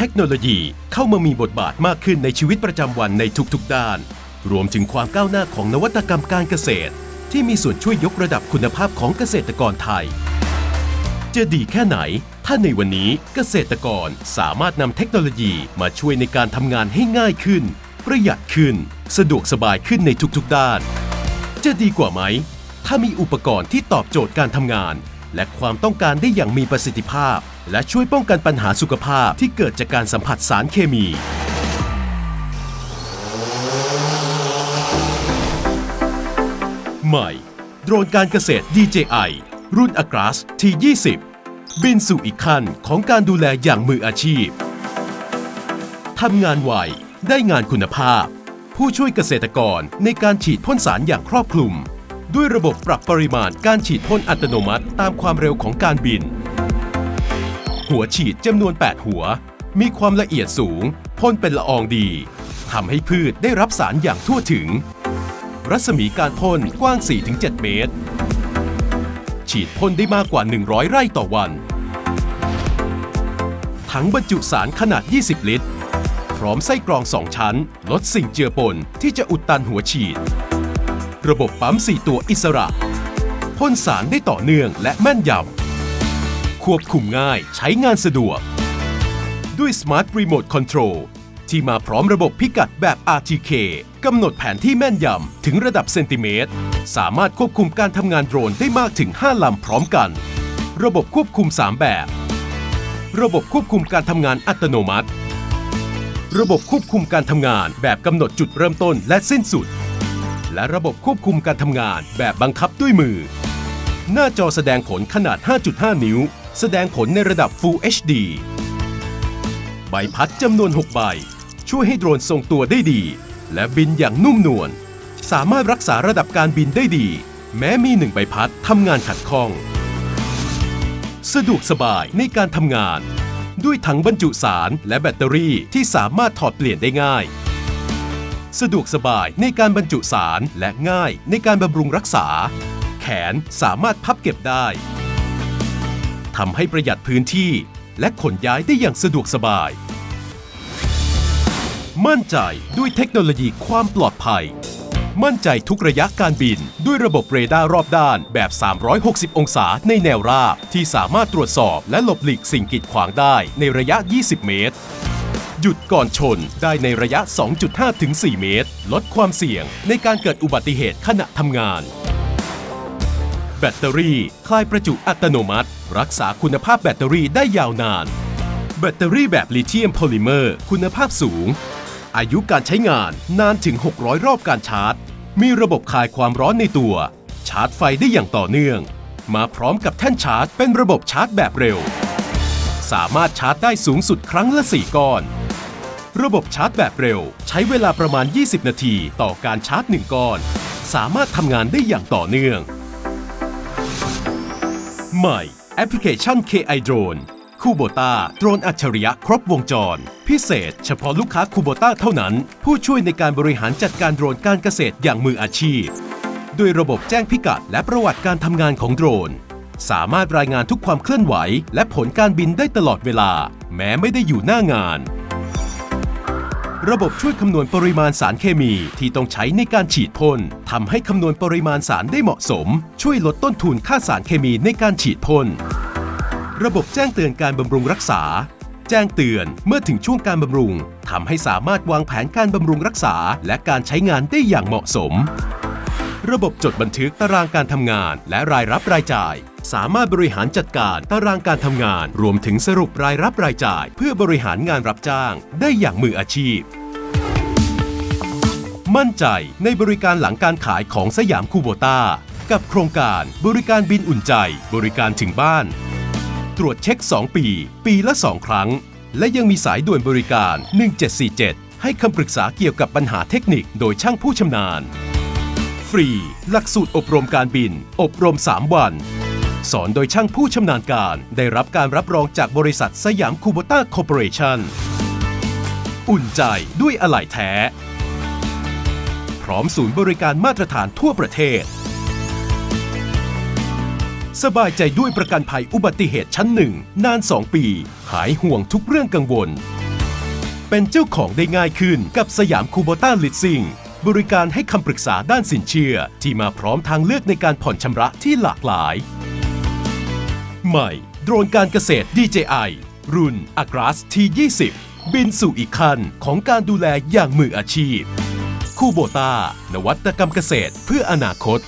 เทคโนโลยีเข้ามามีบทบาทมากขึ้นในชีวิตประจำวันในทุกๆด้าน รวมถึงความก้าวหน้าของนวัตกรรมการเกษตร ที่มีส่วนช่วยยกระดับคุณภาพของเกษตรกรไทย จะดีแค่ไหน ถ้าในวันนี้เกษตรกรสามารถนำเทคโนโลยีมาช่วยในการทำงานให้ง่ายขึ้น ประหยัดขึ้น สะดวกสบายขึ้นในทุกๆด้าน จะดีกว่าไหม ถ้ามีอุปกรณ์ที่ตอบโจทย์การทำงาน และความต้องการได้อย่างมีประสิทธิภาพ และช่วยป้องกันปัญหาสุขภาพที่เกิดจากการสัมผัสสารเคมี ใหม่ โดรนการเกษตร DJI รุ่น Agras T20 บินสู่อีกขั้นของการดูแลอย่างมืออาชีพ ทำงานไว ได้งานคุณภาพ ผู้ช่วยเกษตรกรในการฉีดพ่นสารอย่างครอบคลุม ด้วยระบบปรับปริมาณการฉีดพ่นอัตโนมัติตามความเร็วของการบิน หัวฉีดจำนวน 8 หัว มีความละเอียดสูงพ่นเป็นละอองดีทำให้พืชได้รับสารอย่างทั่วถึง รัศมีการพ่นกว้าง 4-7 เมตร ฉีดพ่นได้มากกว่า 100 ไร่ต่อวัน ถังบรรจุสารขนาด 20 ลิตร พร้อมไส้กรอง2ชั้น ลดสิ่งเจือปนที่จะอุดตันหัวฉีด ระบบปั๊ม 4 ตัวอิสระพ่นสารได้ต่อเนื่องและแม่นยำ ควบคุมง่ายใช้งานสะดวก ด้วย Smart Remote Control ที่มาพร้อมระบบพิกัดแบบ RTK กำหนดแผนที่แม่นยำถึงระดับเซนติเมตร สามารถควบคุมการทำงานโดรนได้มากถึง 5 ลำพร้อมกัน ระบบควบคุม 3 แบบ ระบบควบคุมการทำงานอัตโนมัติ ระบบควบคุมการทำงานแบบกำหนดจุดเริ่มต้นและสิ้นสุด และระบบควบคุมการทำงานแบบบังคับด้วยมือ หน้าจอแสดงผลขนาด 5.5 นิ้ว แสดงผลในระดับ Full HD ใบพัดจำนวน 6 ใบ ช่วยให้โดรนทรงตัวได้ดี และบินอย่างนุ่มนวล สามารถรักษาระดับการบินได้ดี แม้มีหนึ่งใบพัดทำงานขัดข้อง สะดวกสบายในการทำงาน ด้วยถังบรรจุสารและแบตเตอรี่ที่สามารถถอดเปลี่ยนได้ง่าย สะดวกสบายในการบรรจุสารและง่ายในการบำรุงรักษา แขนสามารถพับเก็บได้ ทำให้ประหยัดพื้นที่ และขนย้ายได้อย่างสะดวกสบาย มั่นใจด้วยเทคโนโลยีความปลอดภัย มั่นใจทุกระยะการบิน ด้วยระบบเรดาร์รอบด้านแบบ 360 องศาในแนวราบ ที่สามารถตรวจสอบและหลบหลีกสิ่งกีดขวางได้ในระยะ 20 เมตรหยุดก่อนชนได้ในระยะ 2.5 ถึง 4 เมตร ลดความเสี่ยงในการเกิดอุบัติเหตุขณะทำงาน แบตเตอรี่ คลายประจุอัตโนมัติ รักษาคุณภาพแบตเตอรี่ได้ยาวนาน แบตเตอรี่แบบลิเธียมโพลิเมอร์ คุณภาพสูง อายุการใช้งานนานถึง 600 รอบการชาร์จ มีระบบคายความร้อนในตัว ชาร์จไฟได้อย่างต่อเนื่อง มาพร้อมกับแท่นชาร์จ เป็นระบบชาร์จแบบเร็ว สามารถชาร์จได้สูงสุดครั้งละ 4 ก้อน ระบบชาร์จแบบเร็ว ใช้เวลาประมาณ 20 นาทีต่อการชาร์จ 1 ก้อน สามารถทำงานได้อย่างต่อเนื่องใหม่ แอปพลิเคชัน KI Drone คูโบตาโดรนอัจฉริยะครบวงจร พิเศษ เฉพาะลูกค้าคูโบตาเท่านั้น ผู้ช่วยในการบริหารจัดการโดรนการเกษตรอย่างมืออาชีพ ด้วยระบบแจ้งพิกัดและประวัติการทำงานของโดรน สามารถรายงานทุกความเคลื่อนไหว และผลการบินได้ตลอดเวลา แม้ไม่ได้อยู่หน้างาน ระบบช่วยคำนวณปริมาณสารเคมีที่ต้องใช้ในการฉีดพ่นทำให้คำนวณปริมาณสารได้เหมาะสม ช่วยลดต้นทุนค่าสารเคมีในการฉีดพ่นระบบแจ้งเตือนการบำรุงรักษา แจ้งเตือนเมื่อถึงช่วงการบำรุงทำให้สามารถวางแผนการบำรุงรักษา และการใช้งานได้อย่างเหมาะสม ระบบจดบันทึกตารางการทำงาน และรายรับรายจ่าย สามารถบริหารจัดการตารางการทำงาน รวมถึงสรุปรายรับรายจ่าย เพื่อบริหารงานรับจ้าง ได้อย่างมืออาชีพ มั่นใจในบริการหลังการขายของสยามคูโบต้า กับโครงการบริการบินอุ่นใจ บริการถึงบ้าน ตรวจเช็ค 2 ปี ปีละ 2 ครั้ง และยังมีสายด่วนบริการ 1747 ให้คำปรึกษาเกี่ยวกับปัญหาเทคนิคโดยช่างผู้ชำนาญ ฟรี หลักสูตรอบรมการบิน อบรม 3 วัน สอนโดยช่างผู้ชำนาญการ ได้รับการรับรองจากบริษัทสยามคูโบต้าคอร์ปอเรชั่น อุ่นใจด้วยอะไหล่แท้ พร้อมศูนย์บริการมาตรฐานทั่วประเทศ สบายใจด้วยประกันภัยอุบัติเหตุชั้นหนึ่งนาน 2 ปี หายห่วงทุกเรื่องกังวล เป็นเจ้าของได้ง่ายขึ้นกับสยามคูโบต้าลิสซิ่งบริการให้คำปรึกษาด้านสินเชื่อ ที่มาพร้อมทางเลือกในการผ่อนชำระที่หลากหลาย ใหม่ โดรนการเกษตร DJI รุ่น Agras T20 บินสู่อีกขั้นของการดูแลอย่างมืออาชีพ คูโบตานวัตกรรมเกษตรเพื่ออนาคต